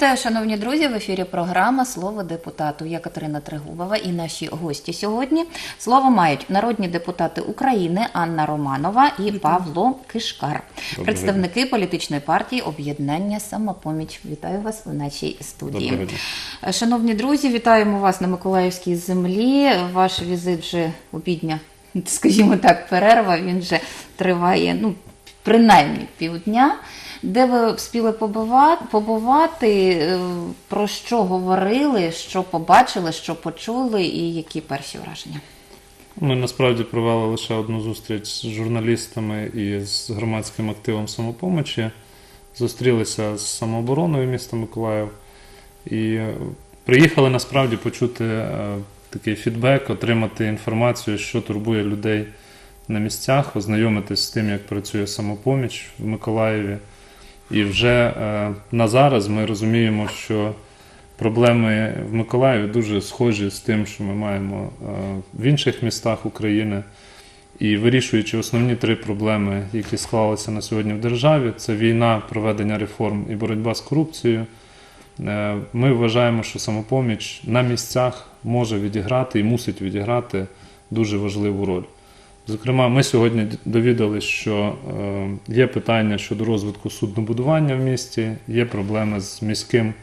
Вітаю, шановні друзі! В ефірі програма Слово депутату. Я Катерина Трегубова і наші гості сьогодні. Слово мають народні депутати України Анна Романова і Павло Кишкар, представники політичної партії Об'єднання Самопоміч. Вітаю вас у нашій студії. Доброго дня. Шановні друзі, вітаємо вас на Миколаївській землі. Ваш візит вже обідня, скажімо так, перерва. Він вже триває ну, принаймні півдня. Де ви вспіли побувати, е, про що говорили, що побачили, що почули, і які перші враження? Ми насправді провели лише одну зустріч з журналістами і з громадським активом самопомочі. Зустрілися з самообороною міста Миколаїв і приїхали насправді почути е, такий фідбек, отримати інформацію, що турбує людей на місцях, ознайомитись з тим, як працює самопоміч в Миколаєві. І вже е, на зараз ми розуміємо, що проблеми в Миколаєві дуже схожі з тим, що ми маємо е, в інших містах України. І вирішуючи основні три проблеми, які склалися на сьогодні в державі, це війна, проведення реформ і боротьба з корупцією. Е, Ми вважаємо, що самопоміч на місцях може відіграти і мусить відіграти дуже важливу роль. Зокрема, ми сьогодні довідалися, що е, є питання щодо розвитку суднобудування в місті, є проблеми з міським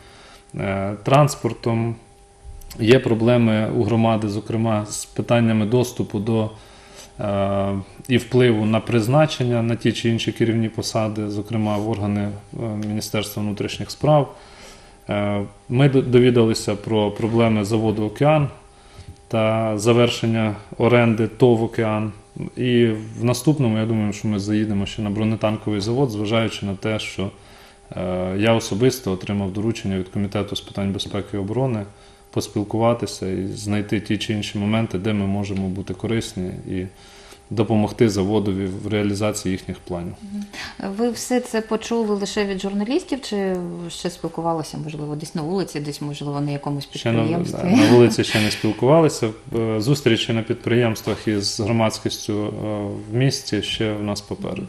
е, транспортом, є проблеми у громади, зокрема, з питаннями доступу до е, і впливу на призначення на ті чи інші керівні посади, зокрема в органи Міністерства внутрішніх справ. Ми довідалися про проблеми заводу Океан та завершення оренди ТОВ Океан. І в наступному, я думаю, що ми заїдемо ще на бронетанковий завод, зважаючи на те, що е, я особисто отримав доручення від Комітету з питань безпеки і оборони поспілкуватися і знайти ті чи інші моменти, де ми можемо бути корисні і допомогти заводові в реалізації їхніх планів. Ви все це почули лише від журналістів, чи ще спілкувалися, можливо, десь на вулиці, десь, можливо, на якомусь Ще на, підприємстві? на вулиці ще не спілкувалися. Е, Зустрічі на підприємствах із громадськістю е, в місті ще в нас попереду.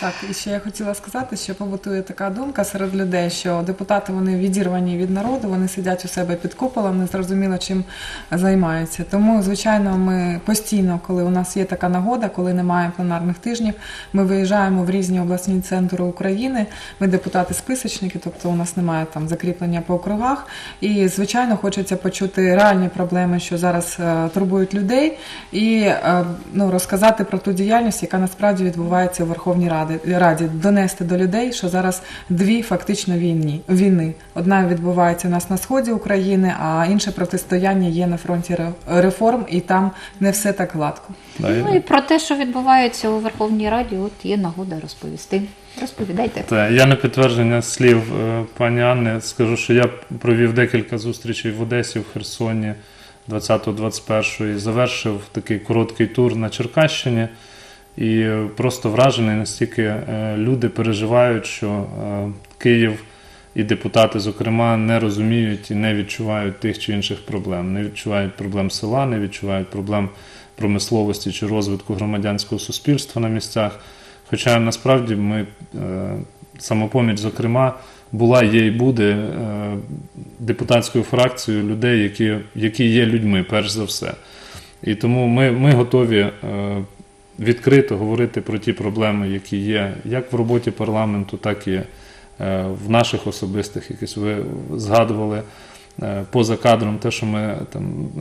Так. Так, і ще я хотіла сказати, що побутує така думка серед людей, що депутати вони відірвані від народу, вони сидять у себе під куполом, не зрозуміло чим займаються. Тому, звичайно, ми постійно, коли у нас є така нагода, коли немає пленарних тижнів, ми виїжджаємо в різні обласні центри України. Ми депутати-списочники, тобто у нас немає там закріплення по округах. І звичайно, хочеться почути реальні проблеми, що зараз е, турбують людей, і е, ну, розказати про ту діяльність, яка насправді відбувається у Верховній Раді, Раді, донести до людей, що зараз дві фактично війні, війни. Одна відбувається у нас на сході України, а інше протистояння є на фронті реформ, і там не все так гладко. Ну і про те, що відбувається у Верховній Раді, от є нагода розповісти. Розповідайте. Та, я на підтвердження слів е, пані Анни скажу, що я провів декілька зустрічей в Одесі, в Херсоні 20-21 і завершив такий короткий тур на Черкащині. І просто вражений, настільки е, люди переживають, що е, Київ і депутати, зокрема, не розуміють і не відчувають тих чи інших проблем. Не відчувають проблем села, не відчувають проблем промисловості чи розвитку громадянського суспільства на місцях. Хоча насправді ми, е, самопоміч, зокрема, була, є і буде депутатською фракцією людей, які, які є людьми, перш за все. І тому ми, ми готові відкрито говорити про ті проблеми, які є як в роботі парламенту, так і е, в наших особистих, якісь ви згадували е, поза кадром те, що ми там е,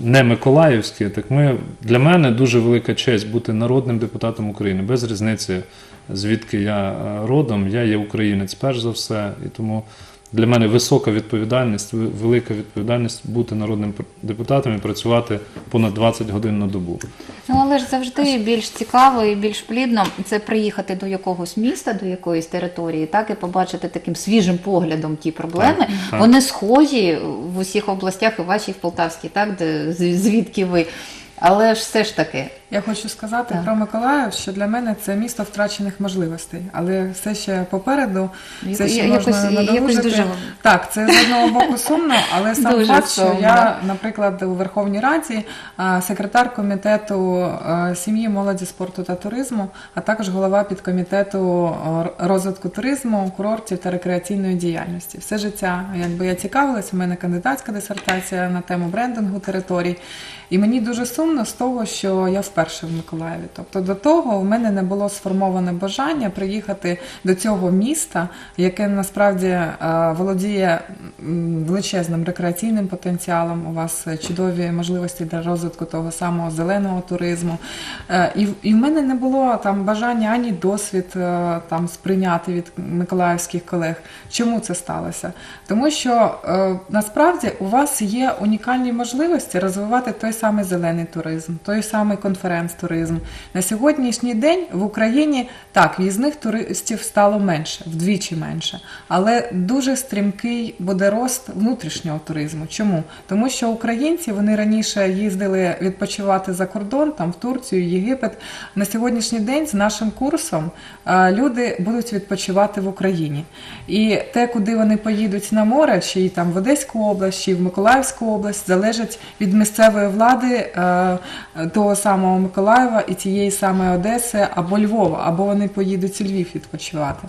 не Миколаївські, так ми для мене дуже велика честь бути народним депутатом України без різниці, звідки я родом. Я є українець, перш за все, і тому. Для мене висока відповідальність, велика відповідальність бути народним депутатом і працювати понад 20 годин на добу. Ну але ж завжди більш цікаво і більш плідно це приїхати до якогось міста, до якоїсь території, так і побачити таким свіжим поглядом ті проблеми. так. Вони схожі в усіх областях, і вашій в Полтавській, так де звідки ви. Але ж все ж таки, Я хочу сказати Так. про Миколаїв, що для мене це місто втрачених можливостей, але все ще попереду, все ще якось- можна якось надолужити. дуже- Так, це з одного боку сумно, але сам Дуже факт, що я, наприклад, у Верховній Раді секретар комітету сім'ї, молоді, спорту та туризму, а також голова підкомітету розвитку туризму, курортів та рекреаційної діяльності. Все життя, якби я цікавилась, у мене кандидатська дисертація на тему брендингу територій. І мені дуже сумно з того, що я вперше в Миколаєві. Тобто до того в мене не було сформоване бажання приїхати до цього міста, яке насправді е, володіє величезним рекреаційним потенціалом. У вас чудові можливості для розвитку того самого зеленого туризму. Е, І, і в мене не було там бажання ані досвід е, там сприйняти від миколаївських колег. Чому це сталося? Тому що насправді у вас є унікальні можливості розвивати той самий зелений туризм, той самий конференц-туризм. На сьогоднішній день в Україні так в'їзних туристів стало менше, вдвічі менше, але дуже стрімкий буде рост внутрішнього туризму. Чому? Тому що українці вони раніше їздили відпочивати за кордон, там в Турцію, Єгипет. На сьогоднішній день з нашим курсом люди будуть відпочивати в Україні. І те, куди вони поїдуть на море, чи там в Одеську область, чи в Миколаївську область, залежить від місцевої влади того самого Миколаєва і тієї самої Одеси або Львова, або вони поїдуть у Львів відпочивати.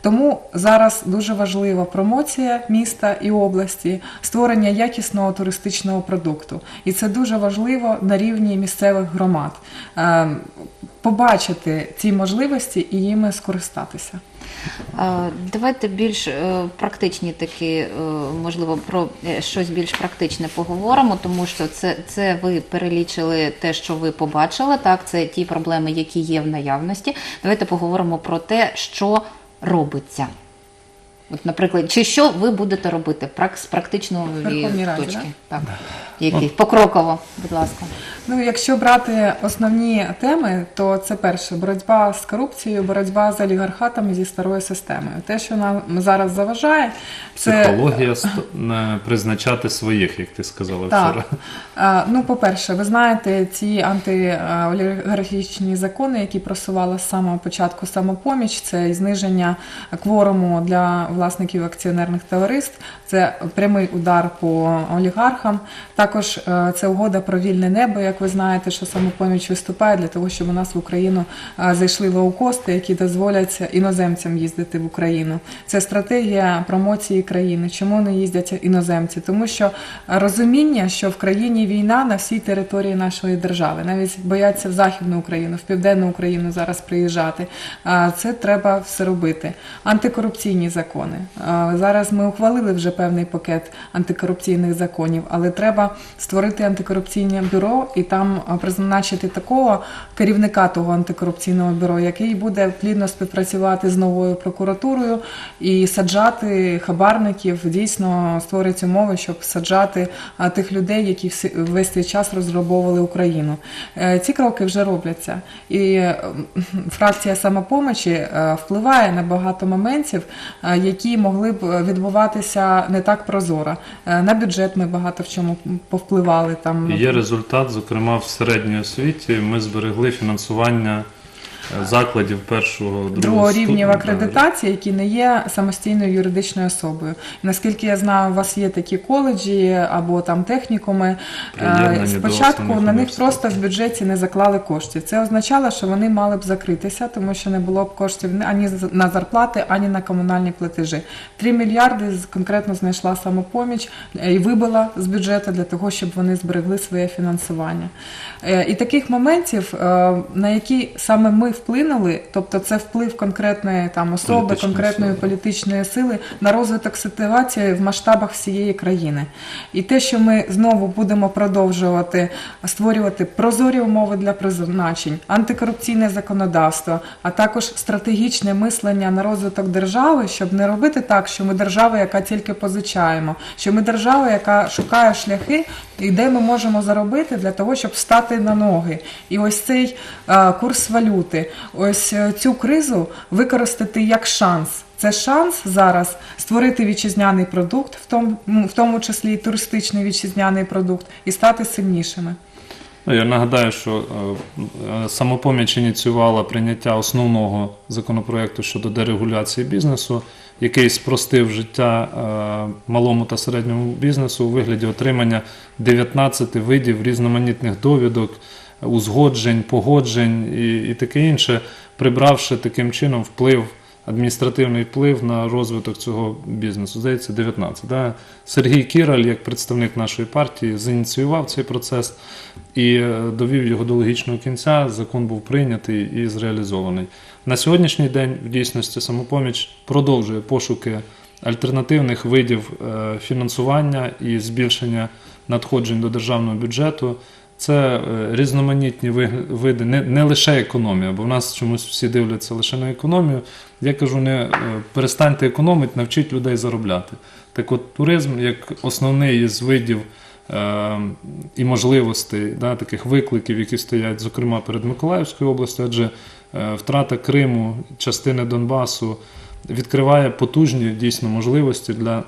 Тому зараз дуже важлива промоція міста і області, створення якісного туристичного продукту. І це дуже важливо на рівні місцевих громад. Е, Побачити ці можливості і їми скористатися. Давайте більш е, практичні такі, е, можливо, про е, щось більш практичне поговоримо, тому що це, це ви перелічили те, що ви побачили. Так, це ті проблеми, які є в наявності. Давайте поговоримо про те, що робиться. От, наприклад, чи що ви будете робити прак- з практичної Верховній Раді, точки? Так. Які? Покроково, будь ласка. Ну, якщо брати основні теми, то це перше боротьба з корупцією, боротьба з олігархатами зі старою системою. Те, що нам зараз заважає, це Психологія ст- не призначати своїх, як ти сказала Так. вчора. А, Ну, по-перше, ви знаєте, ці антиолігархічні закони, які просувала з самого початку самопоміч, це і зниження кворуму для власників акціонерних товариств, це прямий удар по олігархам. Також е, це угода про вільне небо, як ви знаєте, що самопоміч виступає для того, щоб у нас в Україну е, зайшли лоукости, які дозволять іноземцям їздити в Україну. Це стратегія промоції країни. Чому не їздять іноземці? Тому що розуміння, що в країні війна на всій території нашої держави, навіть бояться в Західну Україну, в Південну Україну зараз приїжджати. Це треба все робити. Антикорупційні закони. А, Зараз ми ухвалили вже певний пакет антикорупційних законів, але треба створити антикорупційне бюро і там призначити такого керівника того антикорупційного бюро, який буде плідно співпрацювати з новою прокуратурою і саджати хабарників, дійсно створить умови, щоб саджати тих людей, які весь цей час розграбовували Україну. Е, Ці кроки вже робляться, і фракція самопомочі е, впливає на багато моментів, е, які могли б відбуватися не так прозоро. Е, На бюджет ми багато в чому повпливали там. Є результат, зокрема в середній освіті. Ми зберегли фінансування е, закладів першого другого, другого рівня в акредитації, які не є самостійною юридичною особою. Наскільки я знаю, у вас є такі коледжі або там технікуми. Е, Спочатку на них просто в бюджеті не заклали коштів. Це означало, що вони мали б закритися, тому що не було б коштів ані на зарплати, ані на комунальні платежі. Три мільярди конкретно знайшла самопоміч е, і вибила з бюджету для того, щоб вони зберегли своє фінансування. Е, І таких моментів, на які саме ми вплинули, тобто це вплив конкретної там особи, Політичної конкретної сили. політичної сили на розвиток ситуації в масштабах всієї країни. І те, що ми знову будемо продовжувати створювати прозорі умови для призначень, антикорупційне законодавство, а також стратегічне мислення на розвиток держави, щоб не робити так, що ми держава, яка тільки позичаємо, що ми держава, яка шукає шляхи, і де ми можемо заробити для того, щоб стати на ноги. І ось цей е, курс валюти, ось е, цю кризу використати як шанс. Це шанс зараз створити вітчизняний продукт, в тому, в тому числі і туристичний вітчизняний продукт, і стати сильнішими. Ну, я нагадаю, що е, е, самопоміч ініціювала прийняття основного законопроекту щодо дерегуляції бізнесу, який спростив життя малому та середньому бізнесу у вигляді отримання 19 видів різноманітних довідок, узгоджень, погоджень і, і таке інше, прибравши таким чином вплив. Адміністративний вплив на розвиток цього бізнесу. Здається, 19. Да? Сергій Кіраль, як представник нашої партії, зініціював цей процес і е, довів його до логічного кінця. Закон був прийнятий і зреалізований. На сьогоднішній день в дійсності самопоміч продовжує пошуки альтернативних видів е, фінансування і збільшення надходжень до державного бюджету. Це е, різноманітні види, не, не лише економія, бо в нас чомусь всі дивляться лише на економію. Я кажу, не е, перестаньте економити, навчіть людей заробляти. Так от туризм як основний із видів е, і можливостей, да, таких викликів, які стоять, зокрема, перед Миколаївською областю, адже е, втрата Криму, частини Донбасу відкриває потужні дійсно можливості для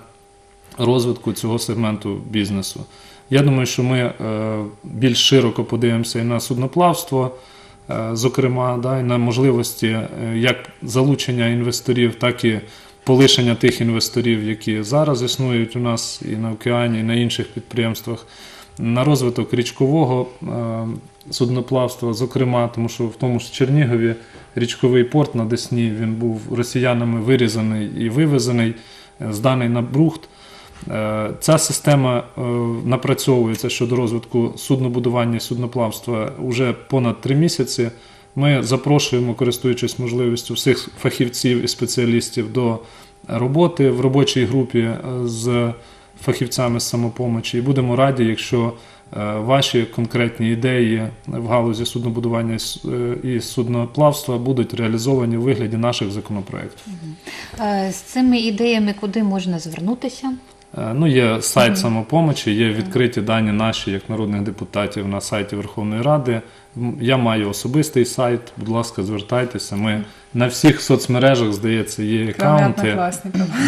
розвитку цього сегменту бізнесу. Я думаю, що ми е, більш широко подивимося і на судноплавство, е, зокрема, да, і на можливості е, як залучення інвесторів, так і полишення тих інвесторів, які зараз існують у нас і на океані, і на інших підприємствах, на розвиток річкового судноплавства, зокрема, тому що в тому ж Чернігові річковий порт на Десні він був росіянами вирізаний і вивезений, зданий на брухт. Е, Ця система е, напрацьовується щодо розвитку суднобудування судноплавства вже понад три місяці. Ми запрошуємо, користуючись можливістю всіх фахівців і спеціалістів до роботи в робочій групі е, з фахівцями з самопомочі. І будемо раді, якщо ваші конкретні ідеї в галузі суднобудування і судноплавства будуть реалізовані у вигляді наших законопроєктів. З цими ідеями куди можна звернутися? Е, Ну, є сайт самопомочі, є відкриті дані наші як народних депутатів на сайті Верховної Ради. Я маю особистий сайт, будь ласка, звертайтеся. Ми на всіх соцмережах, здається, є аккаунти.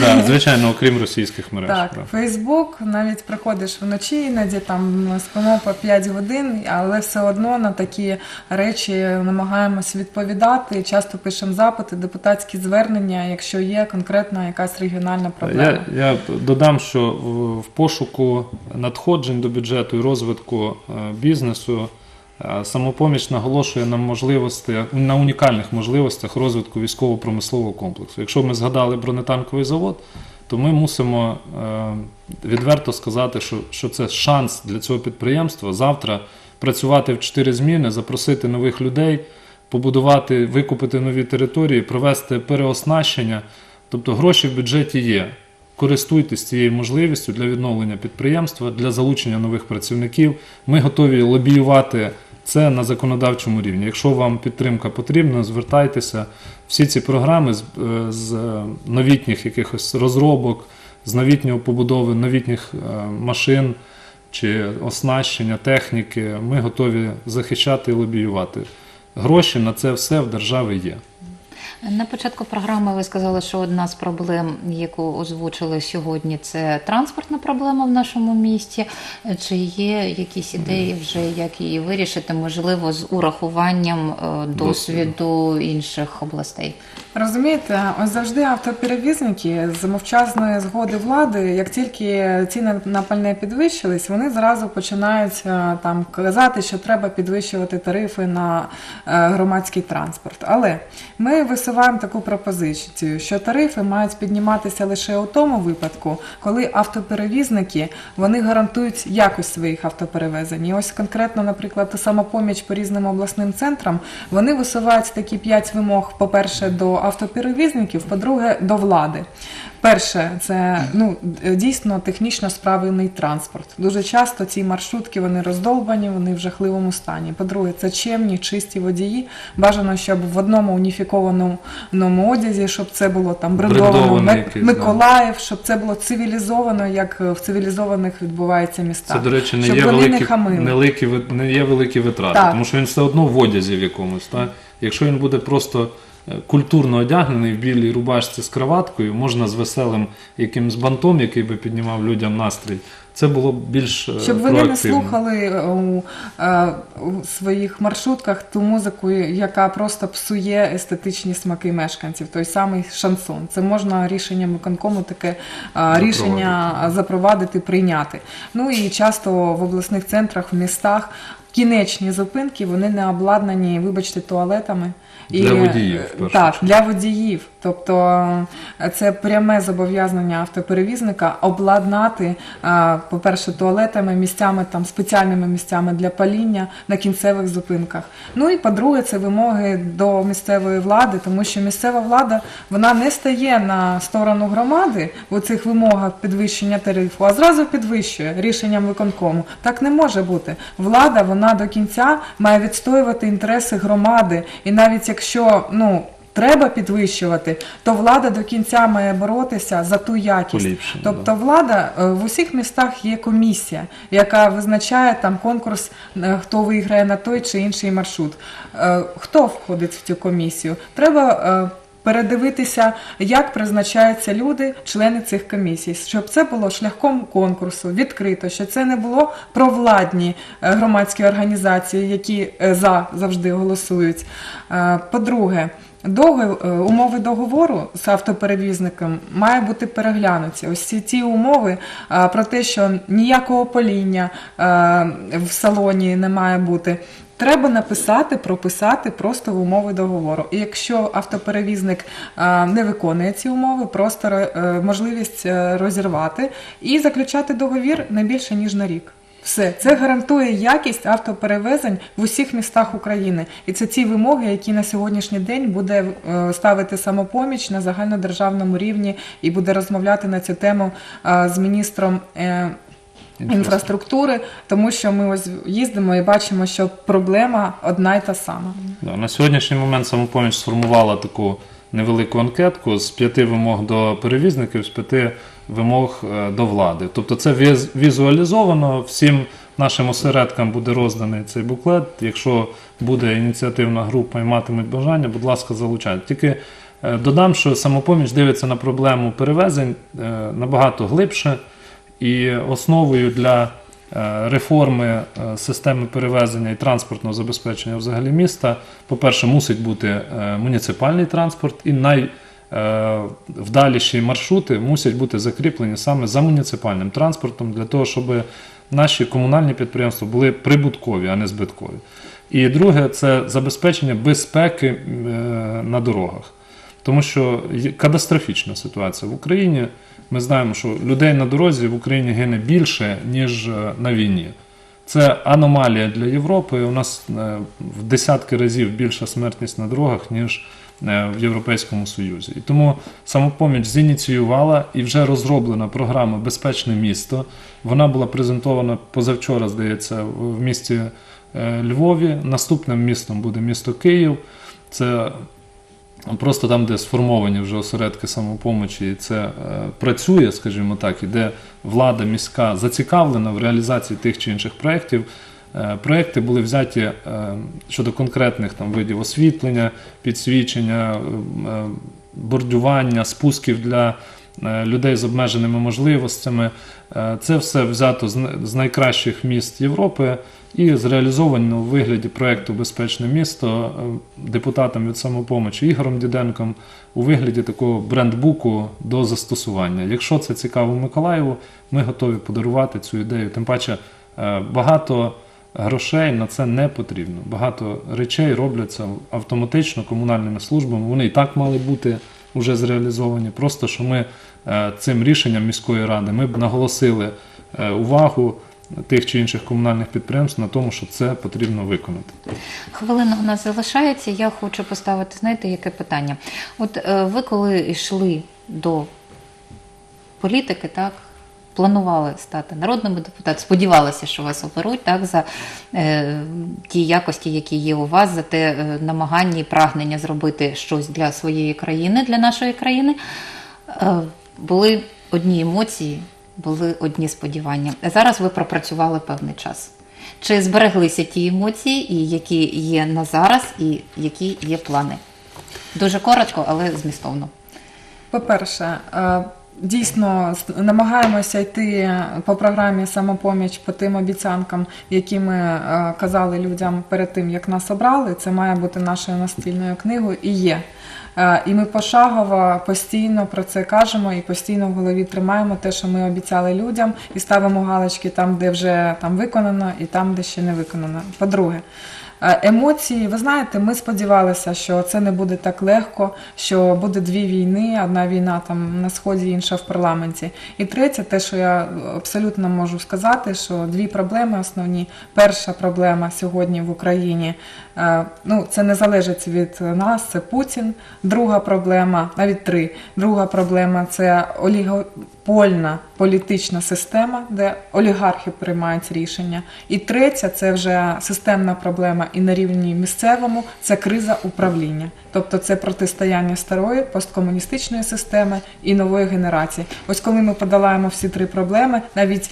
Да, звичайно, окрім російських мереж. Так, да. Фейсбук, навіть приходиш вночі, іноді там спимо по 5 годин, але все одно на такі речі намагаємося відповідати. Часто пишемо запити, депутатські звернення, якщо є конкретна якась регіональна проблема. Я, я додам, що в, пошуку надходжень до бюджету і розвитку е, бізнесу самопоміч наголошує на можливості на унікальних можливостях розвитку військово-промислового комплексу. Якщо ми згадали бронетанковий завод, то ми мусимо е, відверто сказати, що, що це шанс для цього підприємства завтра працювати в чотири зміни, запросити нових людей, побудувати, викупити нові території, провести переоснащення. Тобто гроші в бюджеті є. Користуйтесь цією можливістю для відновлення підприємства, для залучення нових працівників. Ми готові лобіювати це на законодавчому рівні. Якщо вам підтримка потрібна, звертайтеся. Всі ці програми з, е, з е, новітніх якихось розробок, з новітньої побудови новітніх е, машин чи оснащення техніки, ми готові захищати і лобіювати. Гроші на це все в держави є. На початку програми ви сказали, що одна з проблем, яку озвучили сьогодні, це транспортна проблема в нашому місті. Чи є якісь ідеї вже, як її вирішити, можливо, з урахуванням е, досвіду інших областей? Розумієте, ось завжди автоперевізники з мовчазної згоди влади, як тільки ціни на пальне підвищились, вони зразу починають е, там казати, що треба підвищувати тарифи на е, громадський транспорт. Але ми висуваємо таку пропозицію, що тарифи мають підніматися лише у тому випадку, коли автоперевізники вони гарантують якість своїх автоперевезень. І ось конкретно, наприклад, самопоміч по різним обласним центрам вони висувають такі п'ять вимог: по-перше, до автоперевізників, по-друге, до влади. Перше, це ну дійсно технічно справлений транспорт. Дуже часто ці маршрутки вони роздолбані, вони в жахливому стані. По-друге, це чемні, чисті водії. Бажано, щоб в одному уніфікованому одязі, щоб це було там брендовано. Миколаїв, щоб це було цивілізовано, як в цивілізованих відбувається містах. Це, до речі, не щоб є, великі, не великі, не є великі витрати, Так. тому що він все одно в одязі в якомусь. Так? Якщо він буде просто культурно одягнений в білій рубашці з краваткою, можна з веселим якимсь бантом, який би піднімав людям настрій. Це було б більш е, Щоб вони не слухали е, у, е, у своїх маршрутках ту музику, яка просто псує естетичні смаки мешканців, той самий шансон. Це можна рішенням виконкому таке е, рішення запровадити, прийняти. Ну і часто в обласних центрах, в містах. Кінечні зупинки вони не обладнані, вибачте, туалетами. Для водіїв, Так, для водіїв. Тобто е, це пряме зобов'язання автоперевізника обладнати, е, по-перше, туалетами, місцями там спеціальними місцями для паління на кінцевих зупинках. Ну і по-друге, це вимоги до місцевої влади, тому що місцева влада вона не стає на сторону громади в цих вимогах підвищення тарифу, а зразу підвищує рішенням виконкому. Так не може бути. Влада вона до кінця має відстоювати інтереси громади, і навіть якщо ну. Треба підвищувати, то влада до кінця має боротися за ту якість. Поліпшення, тобто влада е, в усіх містах є комісія, яка визначає там конкурс, е, хто виграє на той чи інший маршрут. Е, Хто входить в цю комісію? Треба передивитися, як призначаються люди, члени цих комісій, щоб це було шляхом конкурсу, відкрито, що це не було провладні громадські організації, які за завжди голосують. По-друге, Договір, е, умови договору з автоперевізником має бути переглянуті. Ось ці умови е, про те, що ніякого поління е, в салоні не має бути. Треба написати, прописати просто в умови договору. І якщо автоперевізник не виконує ці умови, просто можливість розірвати і заключати договір не більше ніж на рік. Все це гарантує якість автоперевезень в усіх містах України, і це ті вимоги, які на сьогоднішній день буде е, ставити самопоміч на загальнодержавному рівні і буде розмовляти на цю тему е, з міністром. е, Інфраструктури, тому що ми ось їздимо і бачимо, що проблема одна й та сама. Да, на сьогоднішній момент самопоміч сформувала таку невелику анкетку з п'яти вимог до перевізників, з п'яти вимог е, до влади. Тобто це візуалізовано, всім нашим осередкам буде розданий цей буклет. Якщо буде ініціативна група і матимуть бажання, будь ласка, залучайте. Тільки е, додам, що самопоміч дивиться на проблему перевезень е, набагато глибше. І основою для реформи системи перевезення і транспортного забезпечення взагалі міста, по-перше, мусить бути муніципальний транспорт, і найвдаліші маршрути мусять бути закріплені саме за муніципальним транспортом, для того, щоб наші комунальні підприємства були прибуткові, а не збиткові. І друге це забезпечення безпеки е, на дорогах. Тому що катастрофічна ситуація в Україні. Ми знаємо, що людей на дорозі в Україні гине більше, ніж е, на війні. Це аномалія для Європи. У нас е, в десятки разів більша смертність на дорогах, ніж е, в Європейському Союзі. І тому самопоміч зініціювала і вже розроблена програма Безпечне місто. Вона була презентована позавчора, здається, в в місті е, Львові. Наступним містом буде місто Київ. Це просто там, де сформовані вже осередки самопомочі, і це е, працює, скажімо так, і де влада міська зацікавлена в реалізації тих чи інших проєктів. Е, Проекти були взяті е, щодо конкретних там видів освітлення, підсвічення, е, бордювання, спусків для людей з обмеженими можливостями. Це все взято з найкращих міст Європи і зреалізовано у вигляді проєкту Безпечне місто депутатом від самопомочі Ігорем Діденком у вигляді такого брендбуку до застосування. Якщо це цікаво Миколаєву, ми готові подарувати цю ідею. Тим паче багато грошей на це не потрібно. Багато речей робляться автоматично комунальними службами. Вони і так мали бути вже зреалізовані. Просто що ми е, цим рішенням міської ради ми б наголосили е, увагу тих чи інших комунальних підприємств на тому, що це потрібно виконати. Хвилина у нас залишається. Я хочу поставити, знаєте, яке питання. От е, ви коли йшли до політики, так, планували стати народними депутатами, сподівалися, що вас оберуть так, за е, ті якості, які є у вас, за те е, намагання і прагнення зробити щось для своєї країни, для нашої країни. Е, були одні емоції, були одні сподівання. Зараз ви пропрацювали певний час. Чи збереглися ті емоції, і які є на зараз, і які є плани? Дуже коротко, але змістовно. По-перше, е, дійсно намагаємося йти по програмі самопоміч по тим обіцянкам, які ми е, казали людям перед тим, як нас обрали. Це має бути нашою настільною книгою і є. Е, І ми пошагово постійно про це кажемо і постійно в голові тримаємо те, що ми обіцяли людям, і ставимо галочки там, де вже там виконано, і там, де ще не виконано. По-друге, Емоції, ви знаєте, ми сподівалися, що це не буде так легко, що буде дві війни: одна війна там на сході, інша в парламенті. І третє, те, що я абсолютно можу сказати, що дві проблеми основні. Перша проблема сьогодні в Україні, е, ну це не залежить від нас, це Путін. Друга проблема, навіть три. Друга проблема це олігопольна політична система, де олігархи приймають рішення. І третя це вже системна проблема і на рівні місцевому це криза управління. Тобто це протистояння старої посткомуністичної системи і нової генерації. Ось коли ми подолаємо всі три проблеми, навіть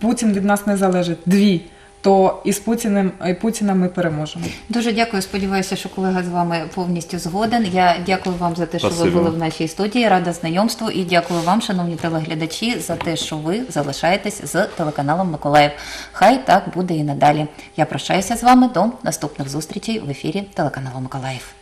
Путін від нас не залежить дві. То із Путіним і Путіна ми переможемо. Дуже дякую. Сподіваюся, що колега з вами повністю згоден. Я дякую вам за те, що ви були в нашій студії. Рада знайомству і дякую вам, шановні телеглядачі, за те, що ви залишаєтесь з телеканалом Миколаїв. Хай так буде і надалі. Я прощаюся з вами до наступних зустрічей в ефірі телеканалу Миколаїв.